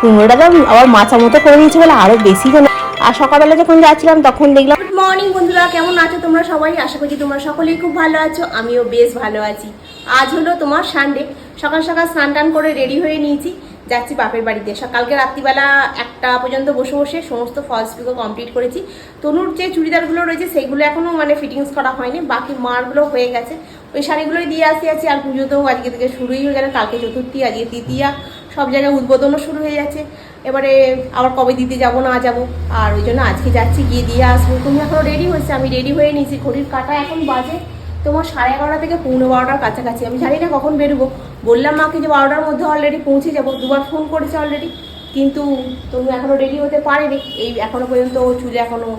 কুমড়োটা আবার মাছা মতো করে দিয়েছে বলে আরও বেশি যেন আর সকালবেলা যখন যাচ্ছিলাম, তখন দেখলাম গুড মর্নিং বন্ধুরা, কেমন আছো তোমরা সবাই? আশা করছি তোমরা সকলেই খুব ভালো আছো, আমিও বেশ ভালো আছি। আজ হলো তোমার সানডে সকাল সকাল স্নান টান করে রেডি হয়ে নিয়েছি, যাচ্ছি বাপের বাড়িতে। সকালকে রাত্রিবেলা একটা পর্যন্ত বসে বসে সমস্ত ফলস পিকো কমপ্লিট করেছি। তনুর যে চুড়িদারগুলো রয়েছে সেইগুলো এখনও মানে ফিটিংস করা হয়নি, বাকি মারগুলো হয়ে গেছে। ওই শাড়িগুলোই দিয়ে আসি আছি, আর পুজো তো আজকে থেকে শুরুই হয়ে গেল, কালকে চতুর্থী, আজকে তৃতীয়া। সব জায়গায় উদ্বোধনও শুরু হয়ে যাচ্ছে এবারে আবার কবে দিতে যাব, না যাব, আর ওই জন্য আজকে যাচ্ছি, গিয়ে দিয়ে আসব। তুমি এখনও রেডি হয়েছে? আমি রেডি হয়ে নিয়েছি। ঘড়ির কাটা এখন বাজে। তোমার সাড়ে এগারোটা থেকে পৌনে বারোটার কাছাকাছি। আমি জানি না কখন বেরোবো। বললাম মাকে যে বারোটার মধ্যে অলরেডি পৌঁছে যাব। দুবার ফোন করেছে অলরেডি কিন্তু তুমি এখনও রেডি হতে পারেনি। এই এখনও পর্যন্ত চুলে এখনও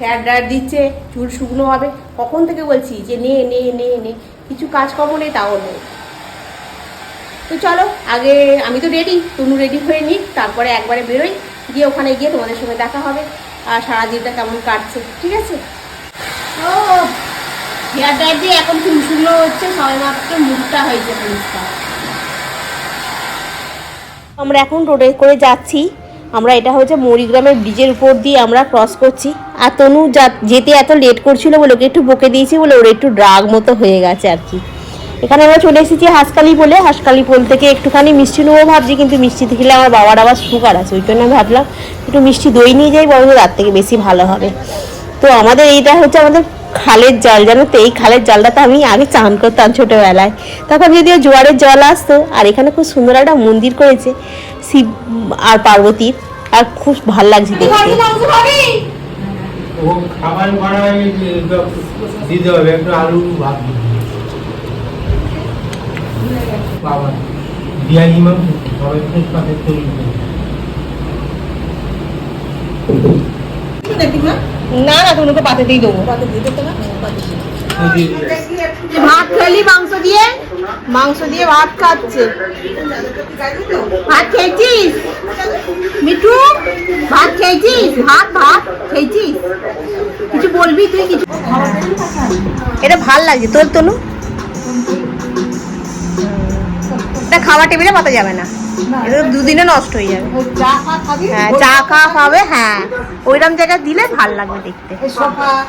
হেয়ার ড্রায়ার দিচ্ছে, চুল শুকনো হবে। কখন থেকে বলছি যে নে নে নে নে। কিছু কাজকর্ম নেই, তাও নেই। তো চলো, আগে আমি তো রেডি তনু রেডি হয়ে নিই তারপরে একবারে বেরোই, গিয়ে ওখানে গিয়ে তোমাদের সঙ্গে দেখা হবে, আর সারা দিনটা কেমন কাটছে, ঠিক আছে? ও, হেয়ার ড্রায়ার দিয়ে এখন চুল শুকনো হচ্ছে সবাই মাত্র মুখটা হয়েছে পরিষ্কার। আমরা এখন রোডে করে যাচ্ছি, আমরা এটা হচ্ছে মরিগ্রামের ব্রিজের উপর দিয়ে আমরা ক্রস করছি, আর তনু যেতে এত লেট করছিল বলে ওকে একটু বকে দিয়েছি বলে ওর একটু ড্রাগ মতো হয়ে গেছে আর কি। এখানে আমরা চলে এসেছি হাসকালি বলে। হাসকালি পোল থেকে একটুখানি মিষ্টি নেব ভাবছি কিন্তু মিষ্টি খেলে আমার বাবার আবার সুগার আছে ওই জন্য আমি ভাবলাম একটু মিষ্টি দই নিয়ে যাই বরং রাত থেকে বেশি ভালো হবে। তো আমাদের এইটা হচ্ছে আমাদের খালের জল জানো তো? এই খালের জলটাতে আমি আগে চান করতাম ছোটোবেলায়। তখন যদিও জোয়ারের জল আসতো আর এখানে খুব সুন্দর একটা মন্দির করেছে শিব আর পার্বতীর আর খুব ভালো লাগছে দেখতে। ও খাবার দিতে হবে একটু আলু ভাত দিতে হবে। বাবা দিয়া ইমাম সবাই ফ্রেশ পাতে তৈরি করে। না। না তোমাকে পাতেতেই দেবো। ভাত খেলি মাংস দিয়ে? মাংস দিয়ে ভাত খাচ্ছে। ভাত খেয়েছিস? মিঠু ভাত খেয়েছিস? ভাত ভাত খেয়েছিস? কিছু বলবি তুই কিছু? এটা ভালো লাগছে। তোর তনু? খাওয়া টেবিলে পাতা যাবে না। এটা দুদিনে নষ্ট হয়ে যাবে। হ্যাঁ চা খাওয়া খাবে হ্যাঁ। ওইরকম জায়গায় দিলে ভালো লাগবে দেখতে।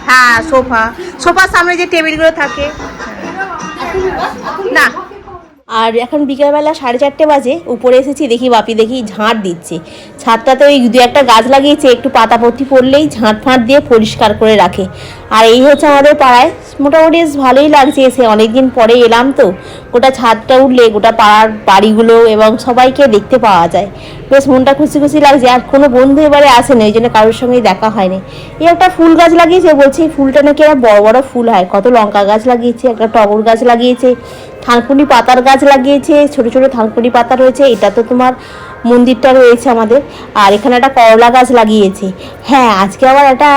হ্যাঁ সোফা। সোফার সামনে যে টেবিলগুলো থাকে। না। আর এখন বিকেলবেলা সাড়ে চারটে বাজে উপরে এসেছি দেখি বাপি দেখি ঝাঁট দিচ্ছে। ছাদটাতে ওই দু একটা গাছ লাগিয়েছে একটু পাতা পড়লেই ঝাঁট ফাঁট দিয়ে পরিষ্কার করে রাখে। আর এই হচ্ছে আমাদের পাড়ায় মোটামুটি ভালোই লাগছে এসে। অনেকদিন পরে এলাম তো। গোটা ছাদটা উঠলে, গোটা পাড়ার বাড়িগুলো এবং সবাইকে দেখতে পাওয়া যায়। বেশ মনটা খুশি খুশি লাগছে। আর কোনো বন্ধু এবারে আসেনি, ওই জন্য কারোর সঙ্গেই দেখা হয়নি। এই একটা ফুল গাছ লাগিয়েছে বলছে ফুলটা নাকি বড় বড় ফুল হয়। কত লঙ্কা গাছ লাগিয়েছে, একটা টগর গাছ লাগিয়েছে, থানকুনি পাতার গাছ লাগিয়েছে, ছোট ছোট থানকুনি পাতা রয়েছে। এটা তো তোমার মন্দিরটা রয়েছে আমাদের। আর এখানে একটা করলা গাছ লাগিয়েছে। হ্যাঁ আজকে আবার একটা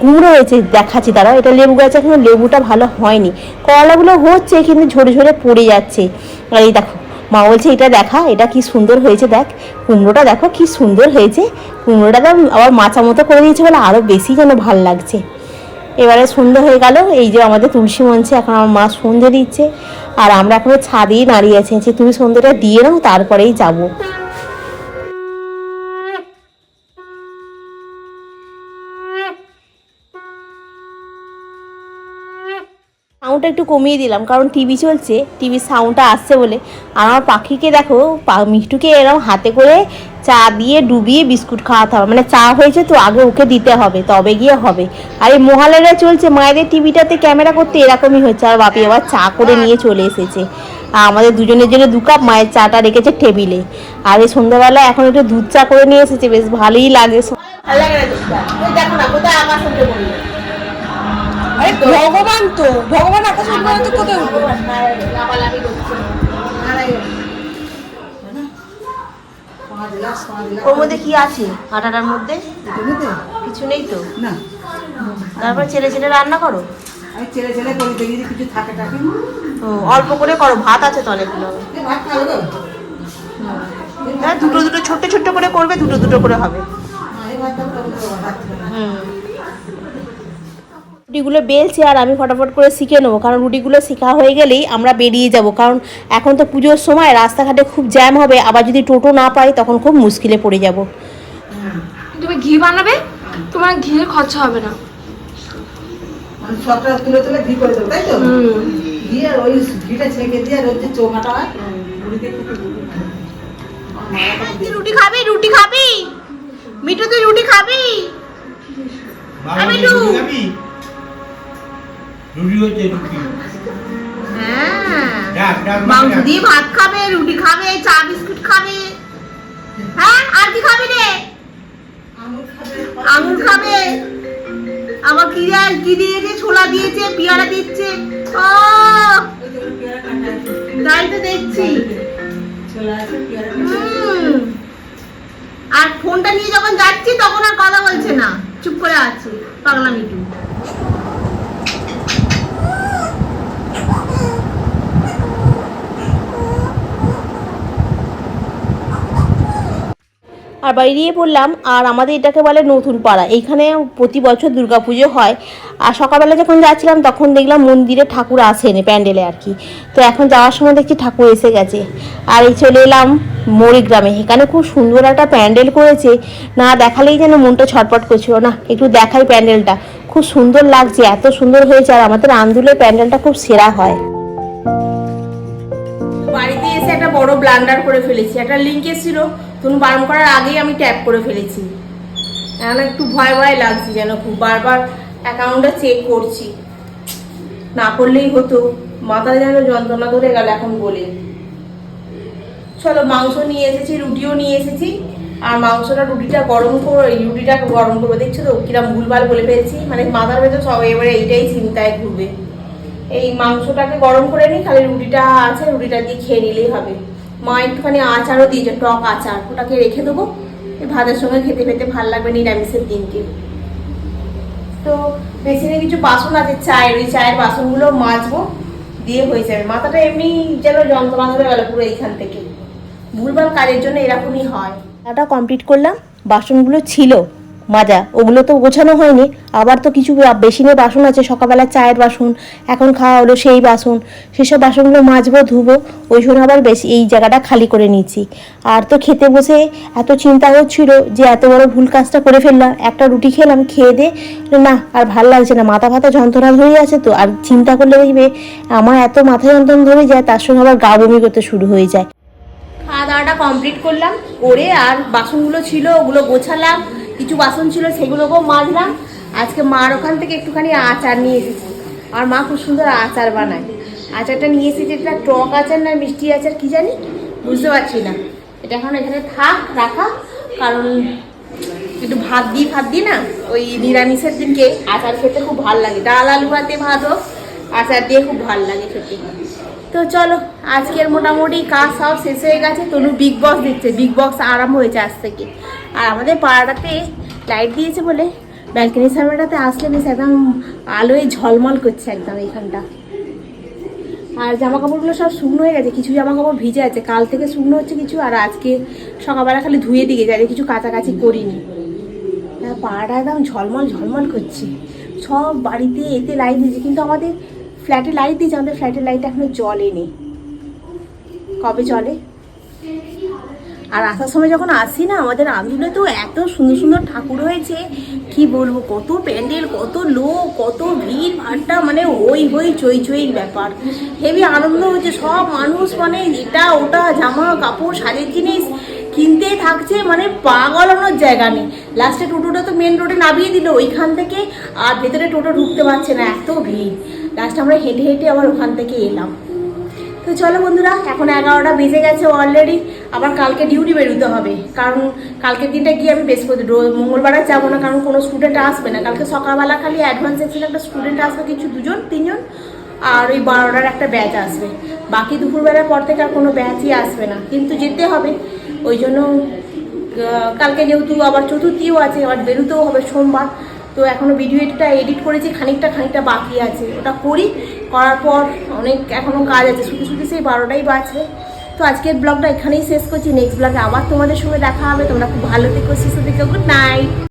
কুমড়ো হয়েছে দেখাচ্ছি তারা। এটা লেবু গাছ, এখন লেবুটা ভালো হয়নি। করলাগুলো হচ্ছে, কিন্তু ঝরে ঝরে পড়ে যাচ্ছে। আর এই দেখো, মা বলছে, এটা দেখা, এটা কি সুন্দর হয়েছে, দেখ। কুমড়োটা দেখো, কি সুন্দর হয়েছে। কুমড়োটা তো আবার মাচা মতো করে দিয়েছে বলে আরও বেশি যেন ভালো লাগছে। এবারে সন্ধ্যে হয়ে গেল, এই যে আমাদের তুলসী মঞ্চে এখন আমার মা সন্ধে দিচ্ছে। আর আমরা এখনও ছাদেই দাঁড়িয়ে আছি তুমি সন্ধ্যেটা দিয়ে নাও, তারপরেই যাব। সাউন্ডটা একটু কমিয়ে দিলাম, কারণ টিভি চলছে টিভির সাউন্ডটা আসছে বলে। আমার পাখিকে দেখো মিষ্টুকে এরকম হাতে করে চা দিয়ে ডুবিয়ে বিস্কুট খাওয়াতে হবে। মানে চা হয়েছে তো, আগে ওকে দিতে হবে, তবে গিয়ে হবে। আর এই মহালয়া চলছে, মায়েদের টিভিটাতে ক্যামেরা করতে এরকমই হচ্ছে। আর বাপি আবার চা করে নিয়ে চলে এসেছে। আর আমাদের দুজনের জন্য দু কাপ মায়ের চাটা রেখেছে টেবিলে। আর এই সন্ধ্যাবেলা এখন একটু দুধ চা করে নিয়ে এসেছে, বেশ ভালোই লাগে। দেখো না, কোথায় উঠে পড়ল? আরে ভগবান তো ভগবান আকাশ উঠবে তো কোথায় উঠবে? ওর মধ্যে কি আছে? আটাটার মধ্যে? কিছু নেই তো? না। তারপর ছেলে ছেলে রান্না করো? ছেলে ছেলে করি দেখি কিছু থাকে থাকে ও, অল্প করে করো ভাত আছে তো অনেকগুলো। ভাত খাব হ্যাঁ দুটো দুটো ছোট্ট ছোট্ট করে করবে দুটো দুটো করে হবে। হ্যাঁ। হুম। রুটিগুলো বেলছে আর আমি ফটাফট করে শিখে নেব। কারণ রুটিগুলো শেখা হয়ে গেলেই আমরা বেরিয়ে যাব। কারণ এখন তো পুজোর সময় রাস্তাঘাটে খুব জ্যাম হবে। আবার যদি টোটো না পাই তখন খুব মুশকিলে পড়ে যাব। তুমি ঘি বানাবে? তোমার ঘিয়ের খরচা হবে না। তুলে তুলে ঘি করে দেবো তাই তো? ঘি আর ওই ঘিটা ছেঁকে দিয়ে আর ওর যে চোখাটা হয় মুড়িতে একটু একটু গুঁড়ো করে। আমার মায়ের কাছে তুই রুটি খাবি? রুটি খাবি? মিঠু তুই রুটি খাবি? আমি রুটি হ্যাঁ। ডাক, ডাক, মাংস দিয়ে ভাত খাবে রুটি খাবে চা বিস্কুট খাবে। হ্যাঁ আর কি খাবে রে? আঙুর খাবে। আবার কি দেয় কি দিয়েছে? ছোলা দিয়েছে পেয়ারা দিচ্ছে। ও তাই তো দেখছি। আর ফোনটা নিয়ে যখন যাচ্ছি তখন আর কথা বলছে না। চুপ করে আছে পাগলা মিটু আর বেরিয়ে পড়লাম, আর আমাদের এটাকে বলে নতুন পাড়া। এইখানে প্রতি বছর দুর্গাপুজো হয়। আর সকালবেলা যখন যাচ্ছিলাম, তখন দেখলাম মন্দিরে ঠাকুর আসেনি প্যান্ডেলে আর কি। তো এখন যাওয়ার সময় দেখছি ঠাকুর এসে গেছে। আর এই চলে এলাম মরিগ্রামে। এখানে খুব সুন্দর একটা প্যান্ডেল করেছে। না দেখালেই যেন মনটা ছটপট করছিল। না, একটু দেখাই প্যান্ডেলটা। খুব সুন্দর লাগছে, এত সুন্দর হয়েছে। আর আমাদের আন্দুলের প্যান্ডেলটা খুব সেরা হয়। এসে একটা বড় ব্লান্ডার করে ফেলেছি। একটা লিঙ্ক এসেছিল তুমি বারণ করার আগেই আমি ট্যাপ করে ফেলেছি। এখন একটু ভয় ভয় লাগছে যেন খুব। বারবার অ্যাকাউন্টটা চেক করছি। না করলেই হতো। মাথায় যেন যন্ত্রণা ধরে গেল এখন বলে। চলো, মাংস নিয়ে এসেছি, রুটিও নিয়ে এসেছি। আর মাংসটা রুটিটা গরম করো, এই রুটিটা গরম করব। দেখছ তো, কিরম ভুলভাল বলে ফেলছি। মানে মাথার ভেতর সব, এবারে এইটাই চিন্তায় ঘুরবে। এই মাংসটাকে গরম করে নিই খালি রুটিটা আছে, রুটিটা দিয়ে খেয়ে নিলেই হবে। মা একটুখানি আচারও দিয়েছে টক আচার, ওটাকে রেখে দেবো। ভাতের সঙ্গে খেতে খেতে ভালো লাগবে নিরামিষের দিনকে। তো বেসিনে কিছু বাসন আছে, চায়ের, ওই চায়ের বাসনগুলো মাজবো, দিয়ে হয়ে যাবে। মাথাটা এমনি যেন যন্ত্রণা ধরে গেল পুরো এইখান থেকে। ভুলভাল কাজের জন্য এরকমই হয়। কমপ্লিট করলাম, বাসনগুলো ছিল। মাজা, ওগুলো তো গোছানো হয়নি। আবার তো কিছু বেসিনে বাসন আছে, সকালবেলা চায়ের বাসন, এখন খাওয়া হলো সেই বাসন। সেসব বাসনগুলো মাজবো, ধুবো, ওই সময় আবার বেশি এই জায়গাটা খালি করে নিচ্ছি আর তো খেতে বসে এত চিন্তা হচ্ছিল যে এত বড় ভুল কাজটা করে ফেললাম। একটা রুটি খেলাম, খেয়ে দে না, আর ভালো লাগছে না, মাথা ফাতা যন্ত্রণা ধরে আছে তো, আর চিন্তা করলে দেখবে আমার এত মাথা যন্ত্রণা ধরে যায়, তার সঙ্গে আবার গা বমি করতে শুরু হয়ে যায়। খাওয়া দাওয়াটা কমপ্লিট করলাম, করে আর বাসনগুলো ছিল, ওগুলো গোছালাম কিছু বাসন ছিল সেগুলোকেও মাজলাম। আজকে মার ওখান থেকে একটুখানি আচার নিয়ে এসেছি। আর মা খুব সুন্দর আচার বানায়। আচারটা নিয়ে এসেছি, এটা টক আচার না মিষ্টি আচার কি জানি? বুঝতে পারছি না। এটা এখন এখানে থাক, রাখা। কারণ একটু ভাত দিই ভাত দিই না, ওই নিরামিষের দিনকে আচার খেতে খুব ভালো লাগে। ডাল আলু ভাতে ভাত হোক, আচার দিয়ে খুব ভালো লাগে খেতে। তো চলো, আজকের মোটামুটি কাজ সব শেষ হয়ে গেছে। তনু বিগ বক্স দিচ্ছে বিগ বক্স আরাম হয়েছে আজ থেকে। আর আমাদের পাড়াটাতে লাইট দিয়েছে বলে ব্যালকনির সামনেটাতে আসলে বেশ একদম আলোয় ঝলমল করছে একদম এইখানটা আর জামা কাপড়গুলো সব শুকনো হয়ে গেছে, কিছু জামা কাপড় ভিজে আছে। কাল থেকে শুকনো হচ্ছে কিছু, আর আজকে সকালবেলা খালি ধুয়ে দিকে যাবে কিছু কাছাকাছি করিনি। পাড়াটা একদম ঝলমল ঝলমল করছে। সব বাড়িতে এতে লাইট দিয়েছে, কিন্তু আমাদের ফ্ল্যাটে লাইট দিয়েছে, আমাদের ফ্ল্যাটের লাইট এখনও জ্বলেনি। কবে চলে আর আসার সময় যখন আসি না, আমাদের আন্দুলে তো এত সুন্দর সুন্দর ঠাকুর হয়েছে, কি বলব, কত প্যান্ডেল, কত লোক, কত ভিড় ভাট্টা মানে ওই হই চই চইর ব্যাপার। হেভি আনন্দ হচ্ছে সব মানুষ মানে এটা, ওটা, জামা, কাপড়, শাড়ির জিনিস কিনতেই থাকছে মানে পা গলানোর জায়গা নেই। লাস্টে টোটোটা তো মেন রোডে নামিয়ে দিল, ওইখান থেকে আর ভেতরে টোটো ঢুকতে পারছে না, এত ভিড়। লাস্টে আমরা হেঁটে হেঁটে আবার ওখান থেকে এলাম। তো চলো বন্ধুরা, এখন এগারোটা বেজে গেছে অলরেডি আবার কালকে ডিউটি বেরোতে হবে। কারণ কালকের দিনটা গিয়ে আমি রো- মঙ্গলবার আর যাব না, কারণ কোনো স্টুডেন্ট আসবে না। কালকে সকালবেলা খালি অ্যাডভান্স সেকশন একটা স্টুডেন্ট আসবে, কিছু দুজন, তিনজন। আর ওই বারোটার একটা ব্যাচ আসবে। বাকি দুপুরবেলার পর থেকে আর কোনো ব্যাচই আসবে না। কিন্তু যেতে হবে। ওই জন্য কালকে যেহেতু আবার চতুর্থীও আছে, আবার বেরোতেও হবে সোমবার। তো এখনও ভিডিওটা এডিট করেছি, খানিকটা খানিকটা বাকি আছে। ওটা করি, করার পর অনেক এখনও কাজ আছে। শুধু শুধু সেই বারোটাই বাজবে তো আজকের ব্লগটা এখানেই শেষ করছি। নেক্সট ব্লগে আবার তোমাদের সঙ্গে দেখা হবে। তোমরা খুব ভালো থেকো, সুস্থ থেকো গুড নাইট